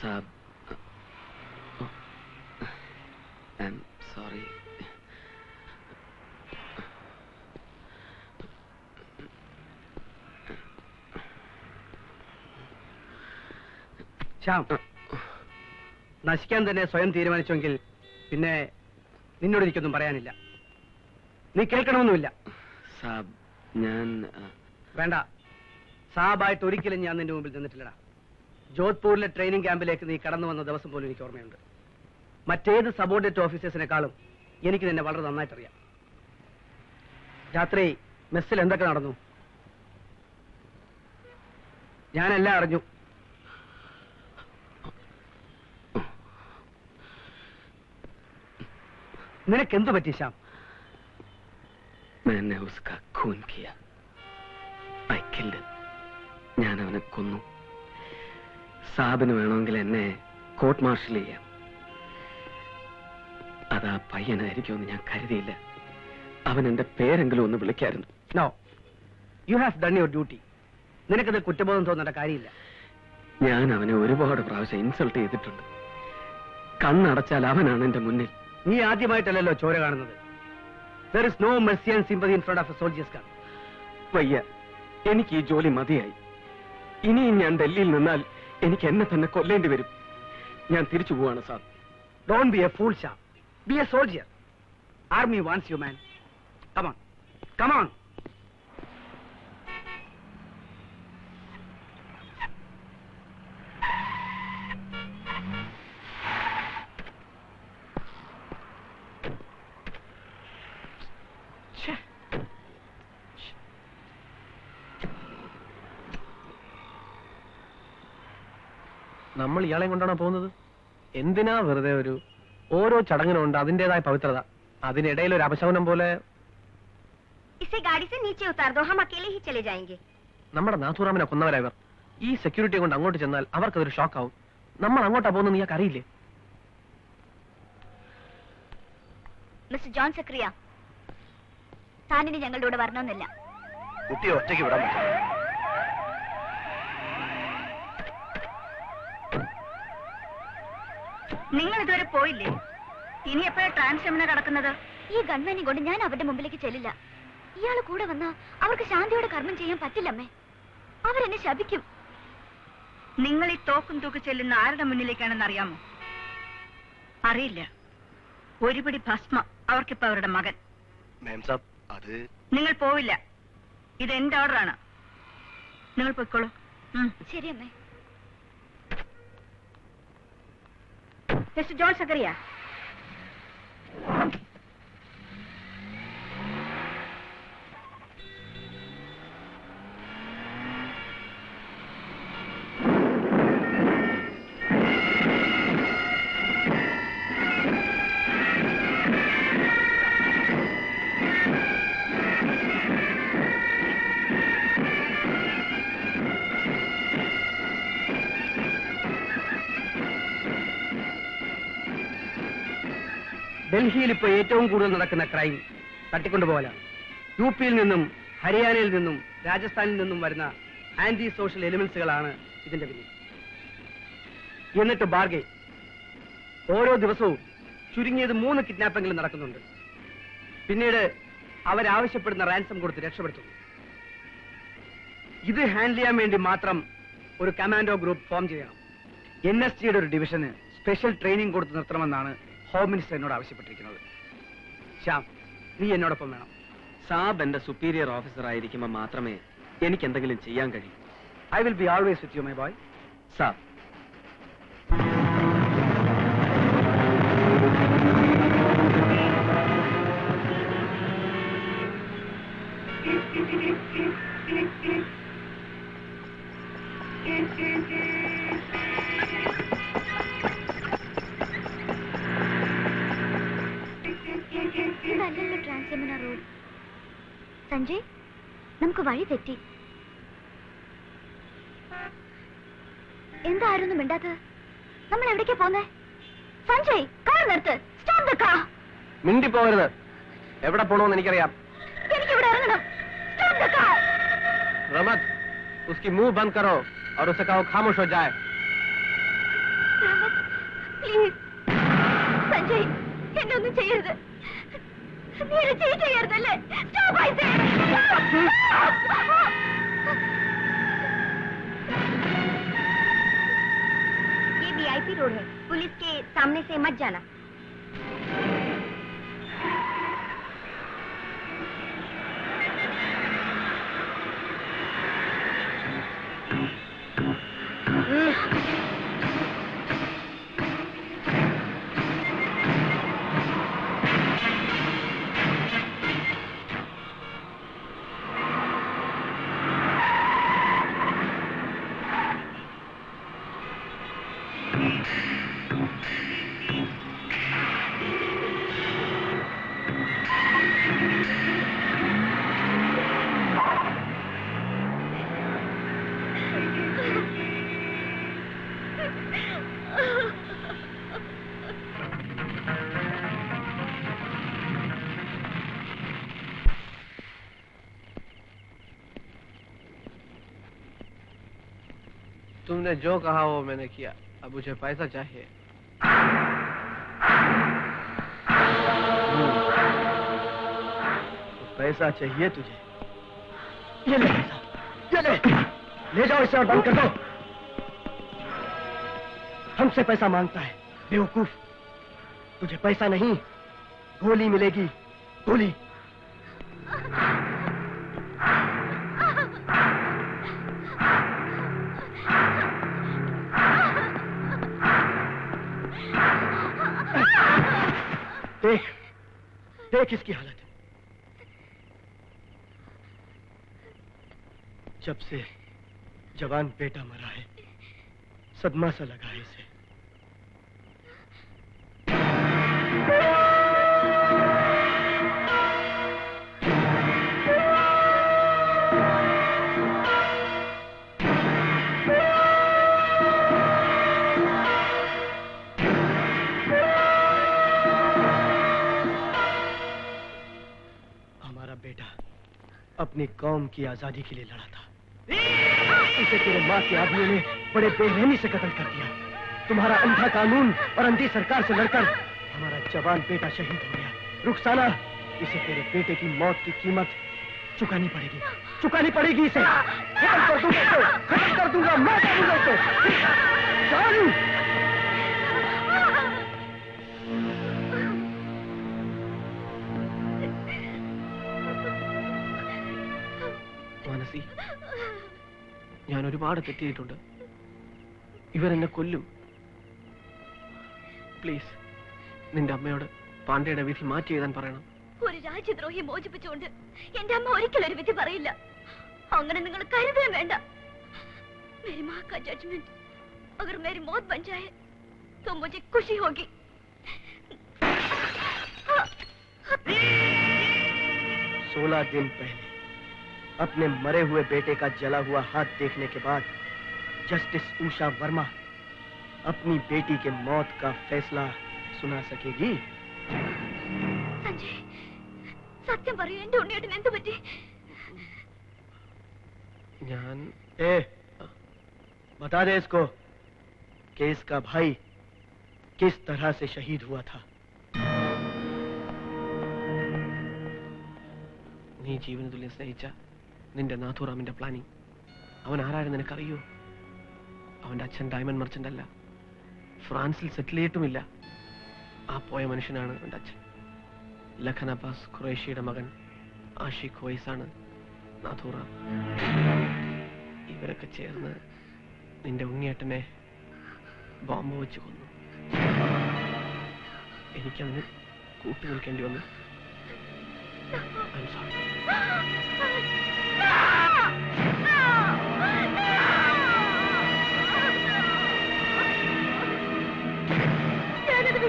Saab am sorry. Shyam നശിക്കാൻ തന്നെ സ്വയം തീരുമാനിച്ചെങ്കിൽ പിന്നെ നിന്നോട് എനിക്കൊന്നും പറയാനില്ല. നീ കേൾക്കണമെന്നുമില്ല. സാബ് ഞാൻ വേണ്ട. സാബായിട്ട് ഒരിക്കലും ഞാൻ നിന്റെ മുമ്പിൽ നിന്നിട്ടില്ലടാ. ജോധ്പൂരിലെ ട്രെയിനിങ് ക്യാമ്പിലേക്ക് നീ കടന്നു വന്ന ദിവസം പോലും എനിക്ക് ഓർമ്മയുണ്ട് മറ്റേത് സബോർഡിനേറ്റ് ഓഫീസേഴ്സിനെക്കാളും എനിക്ക് നിന്നെ വളരെ നന്നായിട്ടറിയാം രാത്രി മെസ്സിൽ എന്തൊക്കെ നടന്നു ഞാനെല്ലാം അറിഞ്ഞു നിനക്ക് എന്തു പറ്റി ശ്യാം मैंने उसका खून किया I killed him. ഞാൻ അവനെ കൊന്നു സാബിന് വേണമെങ്കിൽ എന്നെ കോർട്ട് മാർഷൽ ചെയ്യാം. അതാ പയ്യനായിരിക്കുമെന്ന് ഞാൻ കരുതിയില്ല. അവൻ എന്റെ പേരെങ്കിലും ഒന്ന് വിളിക്കായിരുന്നു. No you have done your duty നിനക്കത് കുറ്റബോധം തോന്നേണ്ട കാര്യമില്ല. ഞാൻ അവനെ ഒരുപാട് പ്രാവശ്യം ഇൻസൾട്ട് ചെയ്തിട്ടുണ്ട്. കണ്ണടച്ചാൽ അവനാണ് എന്റെ മുന്നിൽ. നീ ആദ്യമായിട്ടല്ലല്ലോ ചോര കാണുന്നത്. There is no mercy and sympathy in front of a soldier's gun വയ്യ. എനിക്ക് ഈ ജോലി മതിയായി. ഇനിയും ഞാൻ ഡൽഹിയിൽ നിന്നാൽ എനിക്ക് എന്നെ തന്നെ കൊല്ലേണ്ടി വരും. ഞാൻ തിരിച്ചു പോവാണ് sir. Don't be a fool shall be a soldier army wants you man come on come on ഇയാളെയും കൊണ്ടാണോ പോകുന്നത്? എന്തിനാ വെറുതെ ഒരു ഓരോ ചടങ്ങിനുണ്ട് അതിന്റേതായ പവിത്രത. അതിനിടയിൽ ഒരു അപശമനം പോലെ ഗാഡി നമ്മുടെ നാഥുറാമിനെ കൊന്നവരായവർ. ഈ സെക്യൂരിറ്റി കൊണ്ട് അങ്ങോട്ട് ചെന്നാൽ അവർക്കതൊരു ഷോക്കാവും നമ്മൾ അങ്ങോട്ടാ പോകുന്നത് നീക്ക് അറിയില്ലേ? മിസ്റ്റർ താനിനി ഞങ്ങളുടെ കൂടെ വരണമെന്നില്ല. കുട്ടിയെ ഒറ്റയ്ക്ക് വിടാൻ പറ്റില്ല. നിങ്ങൾ ഇതുവരെ പോയില്ലേ? ഇനി എപ്പോഴാ ട്രാൻസ്ഫെമിന കടക്കുന്നത്? ഈ ഗൺമാനെ കൊണ്ട് ഞാൻ അവരുടെ മുമ്പിലേക്ക് ചെല്ലില്ല. ഇയാൾ കൂടെ വന്നാ അവർക്ക് ശാന്തിയോടെ കർമ്മം ചെയ്യാൻ പറ്റില്ലമ്മേ. അവരെന്നെ ശപിക്കും. നിങ്ങൾ ഈ തോക്കും തൂക്കി ചെല്ലുന്ന ആരുടെ മുന്നിലേക്കാണെന്ന് അറിയാമോ? അറിയില്ല. ഒരുപടി ഭസ്മ അവർക്കിപ്പോ അവരുടെ മകൻ. നിങ്ങൾ പോവില്ല. ഇത് എന്റെ ഓർഡറാണ് നിങ്ങൾ പൊയ്ക്കോളൂ. ശരി അമ്മേ മിസ്റ്റർ ജോൺ സക്കറിയ ഡൽഹിയിൽ ഇപ്പോൾ ഏറ്റവും കൂടുതൽ നടക്കുന്ന ക്രൈം തട്ടിക്കൊണ്ടുപോകലാണ്. യു പിയിൽ നിന്നും ഹരിയാനയിൽ നിന്നും രാജസ്ഥാനിൽ നിന്നും വരുന്ന ആന്റി സോഷ്യൽ എലിമെന്റ്സുകളാണ് ഇതിന്റെ പിന്നിൽ. എന്നിട്ട് ബാർഗെ ഓരോ ദിവസവും ചുരുങ്ങിയത് മൂന്ന് കിഡ്നാപ്പെങ്കിലും നടക്കുന്നുണ്ട്. പിന്നീട് അവരാവശ്യപ്പെടുന്ന റാൻസം കൊടുത്ത് രക്ഷപ്പെടുത്തുന്നു. ഇത് ഹാൻഡിൽ ചെയ്യാൻ വേണ്ടി മാത്രം ഒരു കമാൻഡോ ഗ്രൂപ്പ് ഫോം ചെയ്യണം. എൻ എസ് ജിയുടെ ഒരു ഡിവിഷന് സ്പെഷ്യൽ ട്രെയിനിങ് കൊടുത്ത് നിർത്തണമെന്നാണ് ഹോം മിനിസ്റ്റർ എന്നോട് ആവശ്യപ്പെട്ടിരിക്കുന്നത്. ശ്യാം നീ എന്നോടൊപ്പം വേണം. സാബ് എന്റെ സുപ്പീരിയർ ഓഫീസർ ആയിരിക്കുമ്പോൾ മാത്രമേ എനിക്ക് എന്തെങ്കിലും ചെയ്യാൻ കഴിയൂ. I will be always with you my boy saab. ഇതല്ലല്ലോ seminar room Sanjay നമുക്ക് വഴി തെറ്റി. എന്തായിരുന്നു മിണ്ടാത്തത്? നമ്മൾ എവിടേക്കാ പോന്നെ? സഞ്ജയ് കാർ നിർത്ത്. സ്റ്റോപ്പ് ദ കാർ മിണ്ടി പോകരുത് എവിടെ പോണോന്ന് എനിക്കറിയാം. എനിക്ക് ഇവിടെ ഇറങ്ങണം സ്റ്റോപ്പ് ദ കാർ റമത് उसकी मुंह बंद करो और उसे कहो खामोश हो जाए प्लीज संजय എന്നൊന്നും ചെയ്യരുത്. ये वीआईपी रोड है. पुलिस के सामने से मत जाना। तुमने जो कहा वो मैंने किया। अब मुझे पैसा चाहिए। तो पैसा चाहिए तुझे। ये ले ये ले। ले जाओ इसे और बंद कर दो। हमसे पैसा माँगता है। बेवकूफ़। तुझे पैसा नहीं। गोली मिलेगी। गोली। देख देख इसकी हालत। जब से जवान बेटा मरा है, सदमा सा लगा है इसे। अपनी कौम की आज़ादी के लिए लड़ा था। इसे तेरे माँ के आदमियों ने बड़े बेरहमी से कत्ल कर दिया। तुम्हारा अंधा कानून और अंधी सरकार से लड़कर हमारा जवान बेटा शहीद हो गया। रुखसाना, इसे तेरे बेटे की मौत की कीमत चुकानी पड़ेगी। चुकानी पड़ेगी इसे। खत्म कर दूँगा खत्म कर दूँगा मैं। ഞാൻ ഒരുപാട് തെറ്റിയിട്ടുണ്ട് ഇവരെന്നെ കൊല്ലും പ്ലീസ് നിന്റെ അമ്മയോട് പാണ്ഡ്യയുടെ വിധി മാറ്റി എഴുതാൻ പറയണം ഒരു രാജ്യദ്രോഹി മോചിപ്പിച്ചുകൊണ്ട് എന്റെ അമ്മ ഒരിക്കലും ഒരു വിധി പറയില്ല അങ്ങനെ നിങ്ങൾ കരുതുകയും വേണ്ട मेरी माँ का जजमेंट अगर मेरी मौत बन जाए तो मुझे खुशी होगी सोलह दिन पहले अपने मरे हुए बेटे का जला हुआ हाथ देखने के बाद जस्टिस उषा वर्मा अपनी बेटी के मौत का फैसला सुना सकेगी സഞ്ജയ് സത്യം പറയൂ എന്റെ ഉണ്ണിയേട്ടന് എന്ത് പറ്റി ഞാൻ ए बता दे इसको कि इसका भाई किस तरह से शहीद हुआ था നീ ജീവന തുല്യം സ്നേഹിച്ച നിന്റെ നാഥുറാമിന്റെ പ്ലാനിങ് അവൻ ആരായിരുന്നു നിനക്കറിയോ? അവന്റെ അച്ഛൻ ഡയമണ്ട് മർച്ചന്റ് അല്ല. ഫ്രാൻസിൽ സെറ്റിൽ ചെയ്തിട്ടുമില്ല. ആ പോയ മനുഷ്യനാണ് അവന്റെ അച്ഛൻ. ലഖൻ അബ്ബാസ് ഖുറേഷിയുടെ മകൻ ആഷിഖ് വൈസാണ് നാഥുറാം. ഇവരൊക്കെ ചേർന്ന് നിന്റെ ഉണ്ണിയേട്ടനെ ബോംബ് വെച്ച് കൊന്നു. എനിക്കതിന് കൂട്ടി നിൽക്കേണ്ടി വന്നു. I'm sorry.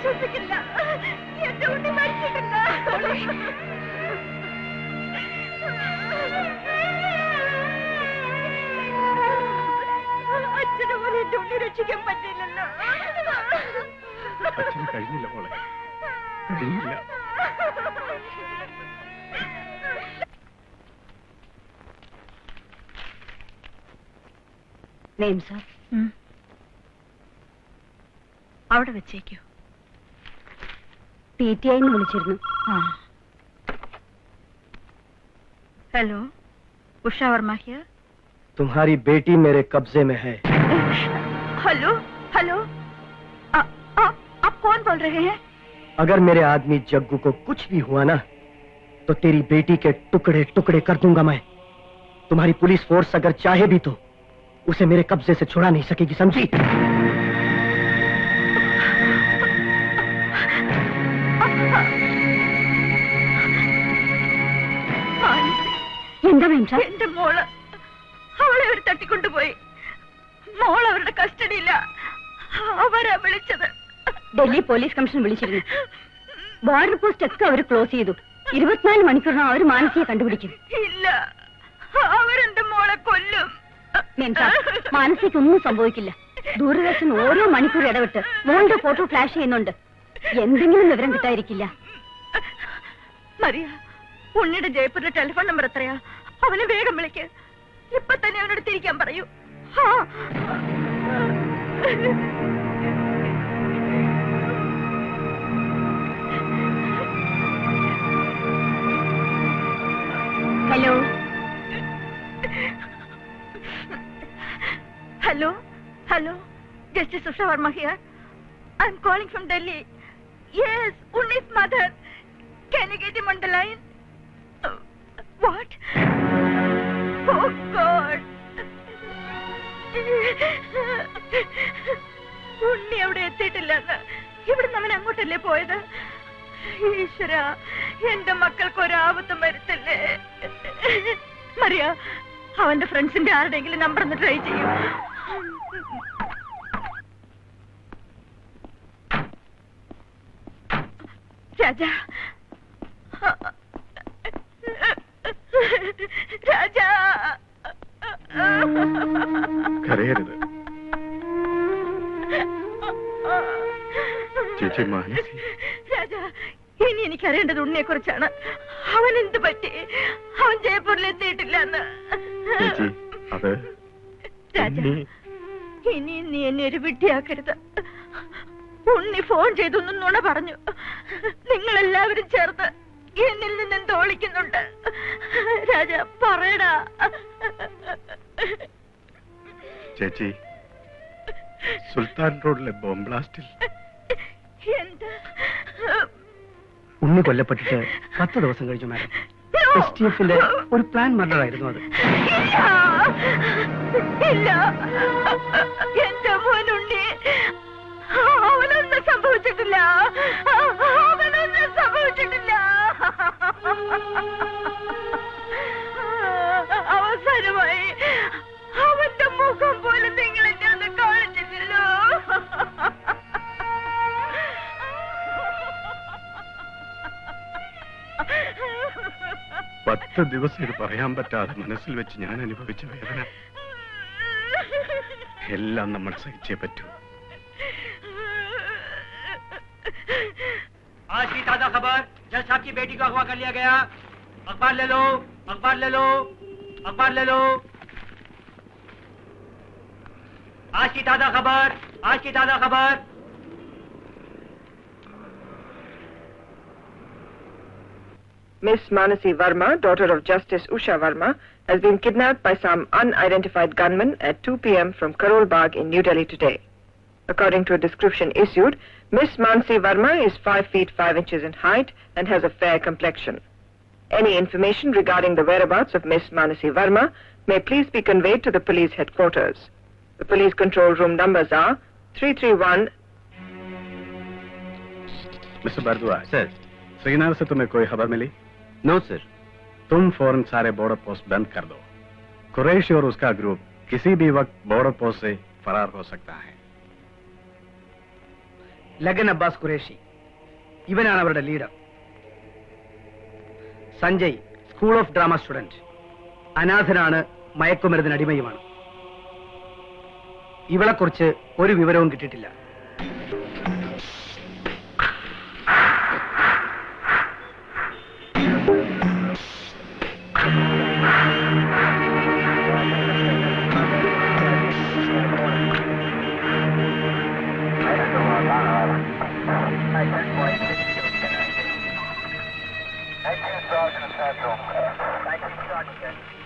വിശ്വസിക്കില്ല. എന്റെ ഉണ്ണി മരിച്ചിട്ടില്ല. അച്ഛനെ പോലെ എന്റെ ഉണ്ണി രക്ഷിക്കാൻ പറ്റില്ലല്ലോ അച്ഛന് കഴിഞ്ഞില്ല മോളെ. കഴിഞ്ഞില്ല. Name sir. അവിടെ വെച്ചേക്കൂ. പി ടി ഐന്ന് വിളിച്ചിരുന്നു ഹലോ ഉഷ വർമ്മ ഹിയർ तुम्हारी बेटी मेरे कब्जे में है हेलो हेलो आ- आ- आप कौन बोल रहे हैं अगर मेरे आदमी जग्गू को कुछ भी हुआ ना तो तेरी बेटी के टुकड़े टुकड़े कर दूंगा मैं तुम्हारी पुलिस फोर्स अगर चाहे भी तो उसे मेरे कब्जे से छुड़ा नहीं सकेगी समझी എന്താ വേണ്ട? എന്റെ മോൾ അവളെ അവർ തട്ടിക്കൊണ്ടുപോയി. മോൾ അവരുടെ കസ്റ്റഡിയില്ല അവരാ വിളിച്ചത്. ഡൽഹി പോലീസ് കമ്മീഷൻ വിളിച്ചിരുന്നു. ബോർഡർ പോസ്റ്റ് ഒക്കെ അവർ ക്ലോസ് ചെയ്തു. ഇരുപത്തിനാല് മണിക്കൂറിനും അവർ മാനസിയെ കണ്ടുപിടിക്കും ഇല്ല. അവരെന്റെ മോളെ കൊല്ലും. മാനസിക്ക് ഒന്നും സംഭവിക്കില്ല. ദൂരദർശൻ ഓരോ മണിക്കൂർ ഇടവിട്ട് മോളുടെ ഫോട്ടോ ഫ്ലാഷ് ചെയ്യുന്നുണ്ട്. എന്തെങ്കിലും വിവരം കിട്ടാതിരിക്കില്ല. മറിയ ഉണ്ണിയുടെ ജയ്പൂരിലെ ടെലിഫോൺ നമ്പർ എത്രയാ? അവനെ വേഗം വിളിക്ക് ഇപ്പൊ തന്നെ അവനോട് തിരിക്കാൻ പറയൂ ആ. Hello Hello? Hello? Justice Usha Verma here. I'm calling from Delhi. Yes, Unni's mother. Can you get him on the line? Uh, Unni അവിടെ എത്തിയിട്ടില്ലെന്ന് ഇവിടുന്ന് അവൻ അങ്ങോട്ടല്ലേ പോയത്? ഈശ്വര എന്റെ മക്കൾക്ക് ഒരാപത്തും വരുത്തല്ലേ? മറിയ അവന്റെ ഫ്രണ്ട്സിന്റെ ആരുടെയെങ്കിലും നമ്പർ ഒന്ന് ട്രൈ ചെയ്യും. രാജ. രാജ. കരയരുത്. ചേച്ചി മാനസി രാജാ ഇനി എനിക്കറിയേണ്ടത് ഉണ്ണിയെ കുറിച്ചാണ് അവൻ എന്ത് പറ്റി? അവൻ ജയ്പൂരിൽ എത്തിയിട്ടില്ല എന്ന് ചേച്ചി അത് രാജ ഇനി നീ എന്നെ ഒരു വിട്ടിയാക്കരുത് ഉണ്ണി ഫോൺ ചെയ്തൊന്നും നുണ പറഞ്ഞു. നിങ്ങൾ എല്ലാവരും ചേർന്ന് എന്നിൽ നിന്ന് എന്തോ ഒളിക്കുന്നുണ്ട്. രാജ പറയടാ. ചേച്ചി. സുൽത്താൻ റോഡിലെ ബോംബ് ബ്ലാസ്റ്റിൽ. എന്താ? ഉണ്ണി കൊല്ലപ്പെട്ടിട്ട് പത്ത് ദിവസം കഴിഞ്ഞു മാഡം. എസ് ടി എഫിന്റെ ഒരു പ്ലാൻ മർഡർ ആയിരുന്നു അത്. ഇല്ല. അവനൊന്നും സംഭവിച്ചിട്ടില്ല. അവനൊന്നും സംഭവിച്ചിട്ടില്ല. അവസാനമായി അവന്റെ മുഖം പത്ത് ദിവസം ഇത് പറയാൻ പറ്റാതെ മനസ്സിൽ വെച്ച് ഞാൻ അനുഭവിച്ച വേദന എല്ലാം നമ്മൾ സഹിച്ചേ പറ്റൂ आज की ताजा खबर जज साहब की बेटी को अगवा कर लिया गया अखबार ले लो अखबार ले लो अखबार ले लो आज की ताजा खबर आज की ताजा खबर Miss Manasi Verma, daughter of Justice Usha Verma, has been kidnapped by some unidentified gunmen at 2 p.m. from Karol Bagh in New Delhi today. According to a description issued, Miss Manasi Verma is 5 feet 5 inches in height and has a fair complexion. Any information regarding the whereabouts of Miss Manasi Verma may please be conveyed to the police headquarters. The police control room numbers are 331 mister Bharadwaj sir Srinagar से तुम्हें कोई खबर मिली no sir तुम फौरन सारे border post बंद कर दो कुरैशी और उसका ग्रुप किसी भी वक्त बॉर्डर पोस्ट से फरार हो सकता है ലഗൻ അബ്ബാസ് ഖുറേഷി ഇവനാണ് അവരുടെ leader Sanjay school of drama student അനാഥനാണ് മയക്കുമരുന്നിന് അടിമയുമാണ് ഇവളെക്കുറിച്ച് ഒരു വിവരവും കിട്ടിയിട്ടില്ല Central. 19 Charger.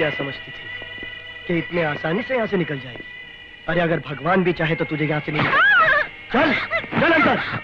क्या समझती थी? कि इतने आसानी से यहाँ से निकल जाएगी। अरे, अगर भगवान भी चाहे तो तुझे यहाँ से नहीं। चल चल अंदर।